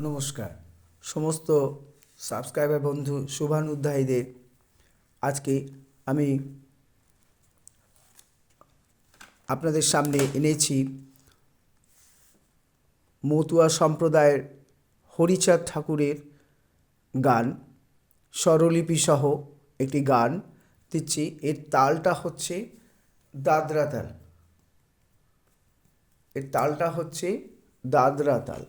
নমস্কার। সমস্ত সাবস্ক্রাইবার বন্ধু শুভানুধ্যায়ীদের আজকে আমি আপনাদের সামনে এনেছি মতুয়া সম্প্রদায়ের হরিচাঁদ ঠাকুরের গান, স্বরলিপি সহ একটি গান দিচ্ছি। এর তালটা হচ্ছে দাদরা তাল। এর তালটা হচ্ছে দাদরা তাল।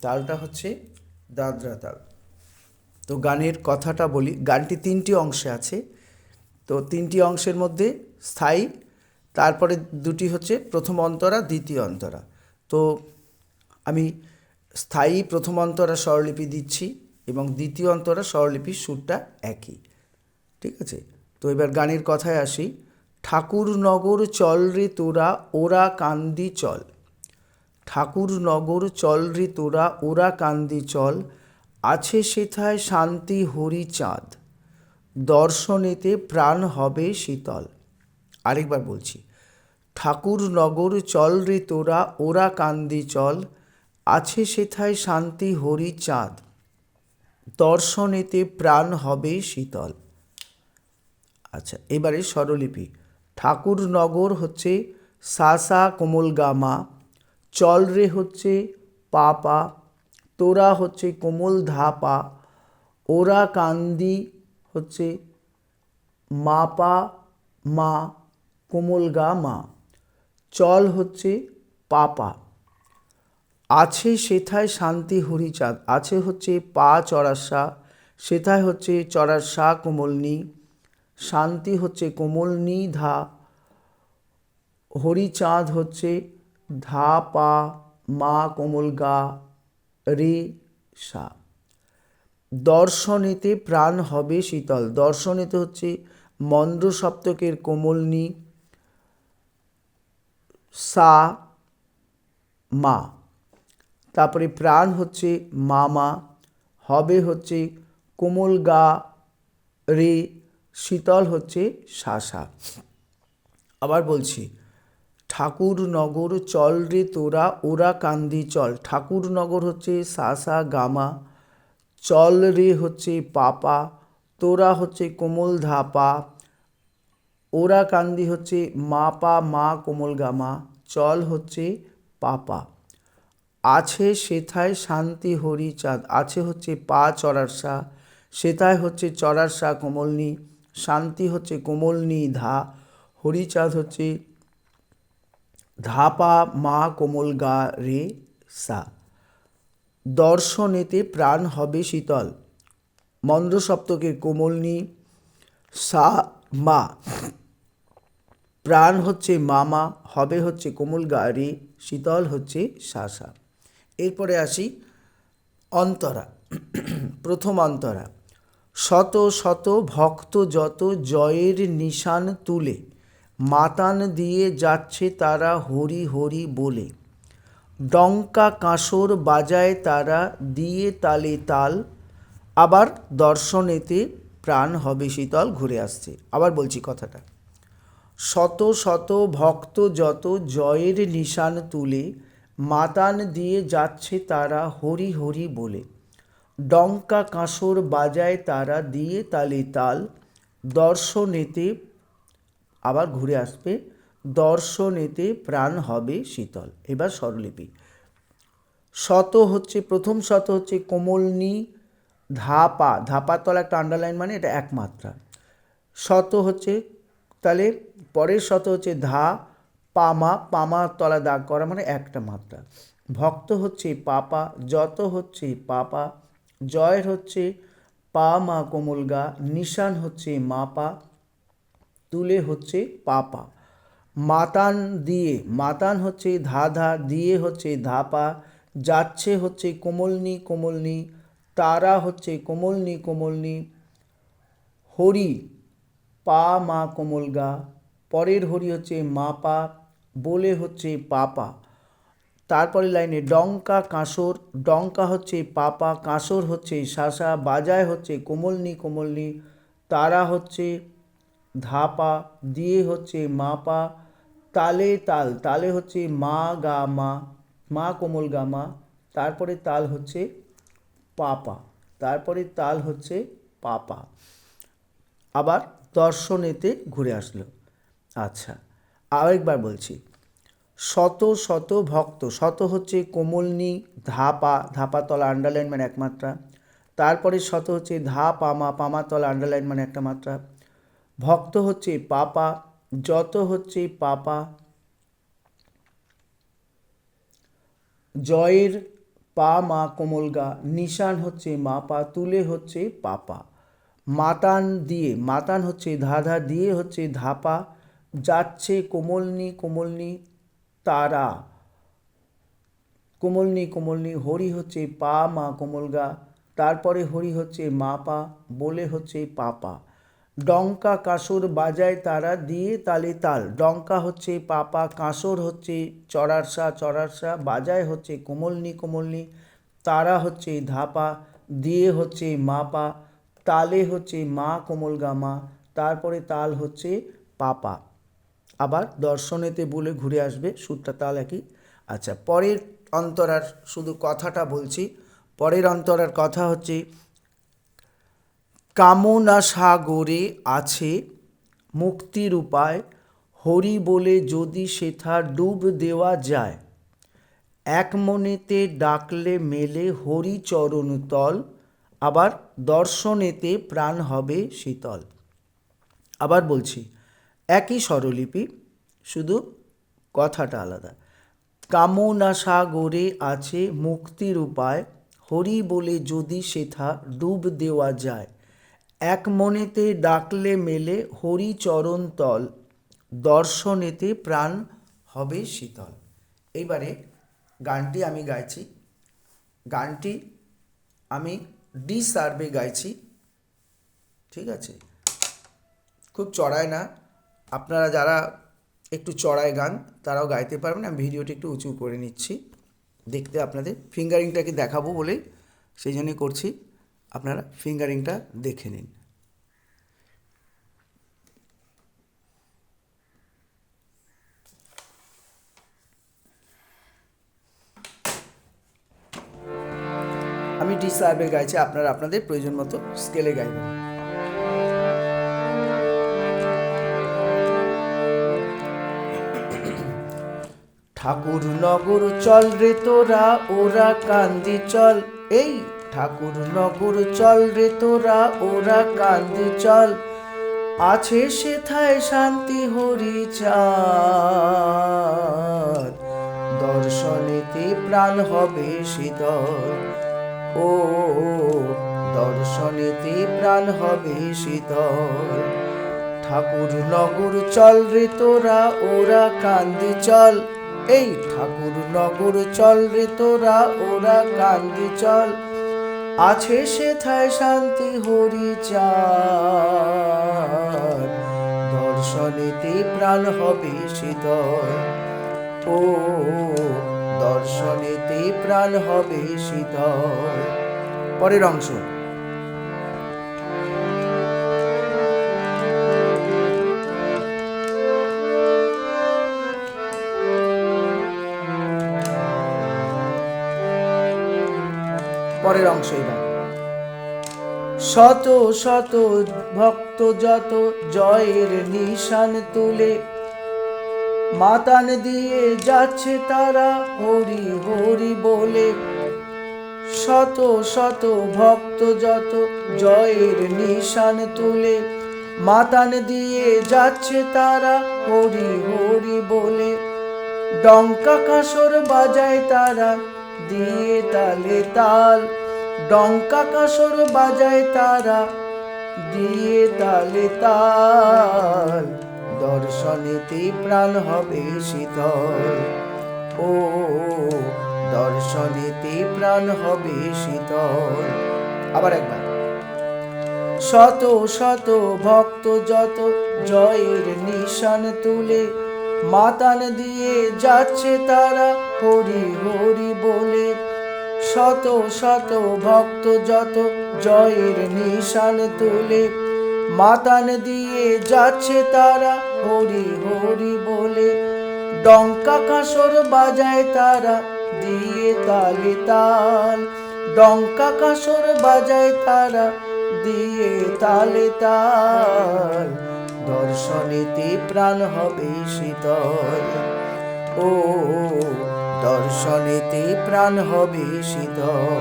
তালটা হচ্ছে দাদরা তাল। তো গানের কথাটা বলি, গানটি তিনটি অংশে আছে। তো তিনটি অংশের মধ্যে স্থায়ী, তারপরে দুটি হচ্ছে প্রথম অন্তরা, দ্বিতীয় অন্তরা। তো আমি স্থায়ী প্রথম অন্তরা স্বরলিপি দিচ্ছি এবং দ্বিতীয় অন্তরা স্বরলিপির সুরটা একই। ঠিক আছে? তো এবার গানের কথায় আসি। ঠাকুরনগর চল রে তোরা, ওরা কান্দি চল। ঠাকুরনগর চল রে তোরা, ওরা কান্দি চল, আছে সেথায় শান্তি হরি চাঁদ। দর্শনেতে প্রাণ হবে শীতল। আরেকবার বলছি, ঠাকুরনগর চল রে তোরা, ওরা কান্দি চল, আছে সেথায় শান্তি হরি চাঁদ। দর্শনেতে প্রাণ হবে শীতল। আচ্ছা এবারে স্বরলিপি। ঠাকুরনগর হচ্ছে সাসা কোমলগামা চল রে হচ্ছে পা পা, তোরা হচ্ছে কোমল ধাপা ওরা কান্দি হচ্ছে মা পা, মা, কোমল গা, মা। চল হচ্ছে পাপা আছে সেথায় শান্তি হরিচাঁদ, আছে হচ্ছে পা চড়াসা সেথায় হচ্ছে চড়াসা কোমলনি, শান্তি হচ্ছে কোমলনি ধা, হরিচাঁদ হচ্ছে ধা পা মা কোমল গা রে সা। দর্শনেতে প্রাণ হবে শীতল। দর্শনেতে হচ্ছে মন্দ্র সপ্তকের কোমলনি সা, মা। তারপরে প্রাণ হচ্ছে মামা, হবে হচ্ছে কোমল গা রে, শীতল হচ্ছে শাসা আবার বলছি ঠাকুরনগর চল রে তোরা, ওরা কান্দি চল। ঠাকুরনগর হচ্ছে সাসা গামা, চল রে হচ্ছে পাপা, তোরা হচ্ছে কোমল ধাপা, ওরা কান্দি হচ্ছে মা পা মা কোমল গামা, চল হচ্ছে পাপা। আছে সেথায় শান্তি হরি চাঁদ, আছে হচ্ছে পা চড়ার সা, সেথায় হচ্ছে চড়ার সা কোমলনি শান্তি হচ্ছে কোমলনি ধা হরিচাঁদ হচ্ছে ধাপা মা কোমল গা রে সা। দর্শনেতে প্রাণ হবে শীতল। মন্দ্র সপ্তকের কোমলনি সা মা। প্রাণ হচ্ছে মামা হবে হচ্ছে কোমল গা রে, শীতল হচ্ছে শাসা এরপরে আসি অন্তরা। প্রথম অন্তরা। শত শত ভক্ত যত জয়ের নিশান তুলে মাতান দিয়ে যাচ্ছে তারা হরি হরি বলে। ডঙ্কা কাঁসর বাজায় তারা দিয়ে তালে তাল। আবার দর্শনেতে প্রাণ হবে শীতল ঘুরে আসছে। আবার বলছি কথাটা। শত শত ভক্ত যত জয়ের নিশান তুলে মাতান দিয়ে যাচ্ছে তারা হরি হরি বলে। ডঙ্কা কাঁসর বাজায় তারা দিয়ে তালে তাল। দর্শনেতে আবার ঘুরে আসবে। দর্শনেতে প্রাণ হবে শীতল। এবার স্বরলিপি। শত হচ্ছে, প্রথম শত হচ্ছে কোমলনি, ধাপা। ধাপার তলা একটা আন্ডারলাইন মানে এটা একমাত্রা। শত হচ্ছে, তাহলে পরের শত হচ্ছে ধা, পামা। পামা তলা দাগ করা মানে একটা মাত্রা। ভক্ত হচ্ছে পাপা, যত হচ্ছে পাপা। জয়ের হচ্ছে পা, মা, কোমল গা। নিশান হচ্ছে মাপা। তুলে হচ্ছে পাপা। মাতান দিয়ে, মাতান হচ্ছে ধা ধা দিয়ে হচ্ছে ধাপা, যাচ্ছে হচ্ছে কোমলনি কোমলনি, তারা হচ্ছে কোমলনি কোমলনি, হরি, পা, মা, কোমল গা, পরের হরি হচ্ছে মা, পা, বলে হচ্ছে পাপা। তারপরে লাইনে ডঙ্কা কাঁসর ডঙ্কা হচ্ছে পাপা, কাঁসর হচ্ছে শাসা, বাজায় হচ্ছে কোমলনি কোমলনি, তারা হচ্ছে ধাপা, দিয়ে হচ্ছে মাপা, তালে তাল, তালে হচ্ছে মা গা মা মা কোমল গা মা, তারপরে তাল হচ্ছে পাপা, তারপরে তাল হচ্ছে পাপা। আবার দর্শনেতে ঘুরে আসলো। আচ্ছা আরেকবার বলছি। শত শত ভক্ত, শত হচ্ছে কোমলনি, ধাপা ধাপা তলা আন্ডারলাইন মানে এক মাত্রা তারপরে শত হচ্ছে ধা পামা পামা তলা আন্ডারলাইন মানে একটা মাত্রা ভক্ত হচ্ছে পাপা, যত হচ্ছে পাপা। জয়ের পা মা কোমল গা, নিশান হচ্ছে মা পা, তুলে হচ্ছে পাপা। মাতান দিয়ে, মাতান হচ্ছে ধাধা, দিয়ে হচ্ছে ধাপা। যাচ্ছে কোমলনি কোমলনি তারা। কোমলনি কোমলনি, হরি হচ্ছে পা মা কোমল গা, তারপরে হরি হচ্ছে মা পা, বলে হচ্ছে পাপা। ডঙ্কা কাসর বাজায় তারা দিয়ে তালে তাল। ডঙ্কা হচ্ছে পাপা, কাসর হচ্ছে চড়ারসা চড়ারসা বাজায় হচ্ছে কোমলনি কোমলনি। তারা হচ্ছে ধাপা, দিয়ে হচ্ছে মাপা। তালে হচ্ছে মা কোমল গা মা। তারপরে তাল হচ্ছে পাপা। আবার দর্শনেতে বলে ঘুরে আসবে, সুরটা তাল একই। আচ্ছা পরের অন্তরার শুধু কথাটা বলছি। পরের অন্তরার কথা হচ্ছে কামনা সাগরে আছে মুক্তির উপায় হরি বলে যদি সেথা ডুব দেওয়া যায়। এক মনেতে ডাকলে মেলে হরি চরণ আবার দর্শনেতে প্রাণ হবে শীতল। আবার বলছি, একই স্বরলিপি, শুধু কথাটা আলাদা। কামনা সাগরে আছে মুক্তির উপায় হরি বলে যদি সেথা ডুব দেওয়া যায়। এক মনেতে ডাকলে মেলে হরি চরণ তল, দর্শনেতে প্রাণ হবে শীতল। এইবারে গানটি আমি গাইছি। গানটি আমি ডি সার্ভে গাইছি। ঠিক আছে? খুব চড়ায় না। আপনারা যারা একটু চড়ায় গান, তারাও গাইতে পারবেন। আমি ভিডিওটি একটু উঁচু করে নিচ্ছি। দেখতে আপনাদের। ফিঙ্গারিংটাকে দেখাবো বলে সেই জন্যই করছি। আপনারা ফিঙ্গারিংটা দেখে নিন। আমি ডি সার্ভে গাইছি, আপনারা আপনাদের প্রয়োজন মতো স্কেলে গাইবেন। ঠাকুর নগর চল রে তোরা, ওরা কান্দি চল। এই ঠাকুর নগর চল রে তোরা, ওরা কান্দি চল। আছে সেথায় শান্তি হরি চাঁদ দর্শনেতে প্রাণ হবে শীতল ও, দর্শনেতে প্রাণ হবে শীতল ঠাকুর নগর চল রে তোরা, ওরা কান্দি চল। এই ঠাকুর নগর চল রে তোরা, ওরা কান্দি চল। আছে সে সেথায় শান্তি হরি চা দর্শনেতে প্রাণ হবে শীতল। ও, দর্শনেতে প্রাণ হবে শীতল। পরের অংশ। পরের অংশ এবার। শত শত ভক্ত যত জয়ের নিশান তুলে, মাতান দিয়ে যাচ্ছে তারা হরি হরি বলে। শত শত ভক্ত যত জয়ের নিশান তুলে, মাতান দিয়ে যাচ্ছে তারা হরি হরি বলে। ডঙ্কা কাসর বাজায় তারা দিয়ে তালে তাল, ডঙ্কা কাসর বাজায় তারা। দিয়ে তালে তাল, দর্শনেতে প্রাণ হবে শীতল। ও, দর্শনেতে প্রাণ হবে শীতল। আবার একবার। শত শত ভক্ত যত জয়ের নিশান তুলে মাতান দিয়ে যাচ্ছে তারা হরি হরি শত শত ভক্ত যত জয়ের নিশান তুলে, মাতান দিয়ে যাচ্ছে তারা হরি হরি বলে। ডঙ্কা কাসর বাজায় তারা দিয়ে তালে তাল, ডঙ্কা কাসর বাজায় তারা দিয়ে তালে তাল। দর্শনেতে প্রাণ হবে শীতল। ও দর্শনেতে প্রাণ হবে শীতল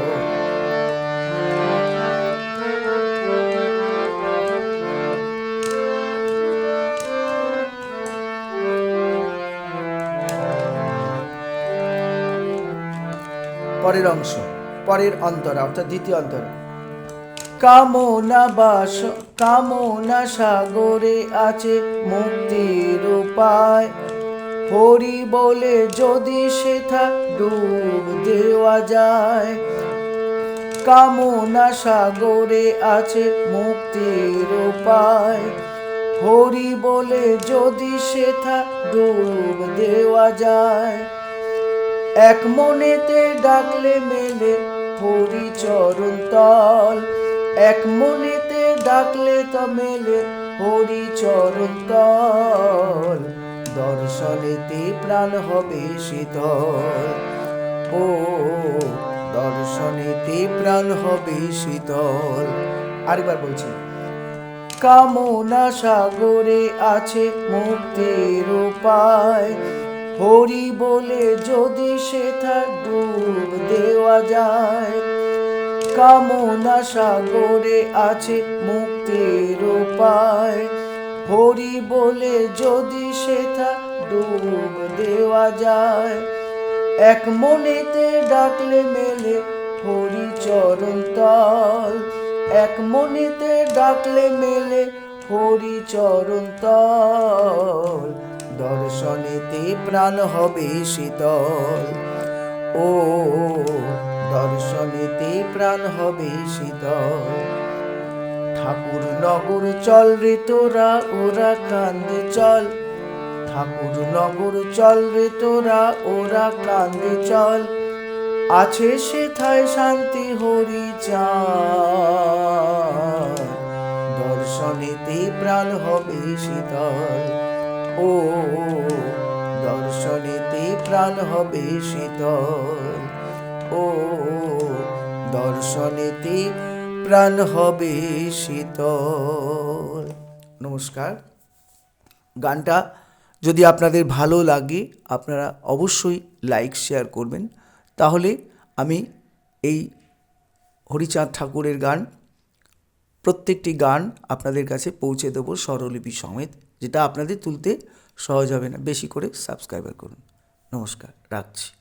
পরের অংশ, পরের অন্তরা, অর্থাৎ দ্বিতীয় অন্তরা। কামনা বাস, কামনা সাগরে আছে মুক্তির উপায়। হরি বলে যদি সেথা ডুব দেওয়া যায়, কামনা সাগরে আছে মুক্তির উপায়। হরি বলে যদি সেথা ডুব দেওয়া যায়, এক মনেতে ডাকলে মেলে হরি চরণ তল। এক মনেতে ডাকলে তো মেলে হরি চরণ তল। দর্শনেতে প্রাণ হবে শীতল। ও দর্শনেতে প্রাণ হবে শীতল। আরেকবার বলছি, কামনা সাগরে আছে মুক্তির উপায়। হরি বলে যদি সেথা ডুব দেওয়া যায়, কামনা সাগরে আছে মুক্তির উপায়। হরি বলে যদি সেথা ডুব দেওয়া যায়, এক মনেতে ডাকলে মেলে হরি চরণ তল। এক মনেতে ডাকলে মেলে হরি চরণ তল। দর্শনেতে প্রাণ হবে শীতল। ও, দর্শনেতে প্রাণ হবে শীতল। ঠাকুর নগর চল রে তোরা, ওরা কান্দে চল। ঠাকুর নগর চল রে তোরা, ওরা কান্দে চল। আছে সেথায় শান্তি হরি চাঁদ। দর্শনেতে প্রাণ হবে শীতল। ও, দর্শনেতে প্রাণ হবে শীতল। ও, দর্শনেতে প্রাণ হবে শীতল। নমস্কার। গানটা যদি আপনাদের ভালো লাগে, আপনারা অবশ্যই লাইক, শেয়ার করবেন। তাহলে আমি এই হরিচাঁদ ঠাকুরের গান, প্রত্যেকটি গান আপনাদের কাছে পৌঁছে দেবো স্বরলিপি সমেত, যেটা আপনাদের তুলতে সহজ হবে না। বেশি করে সাবস্ক্রাইবার করুন। নমস্কার, রাখছি।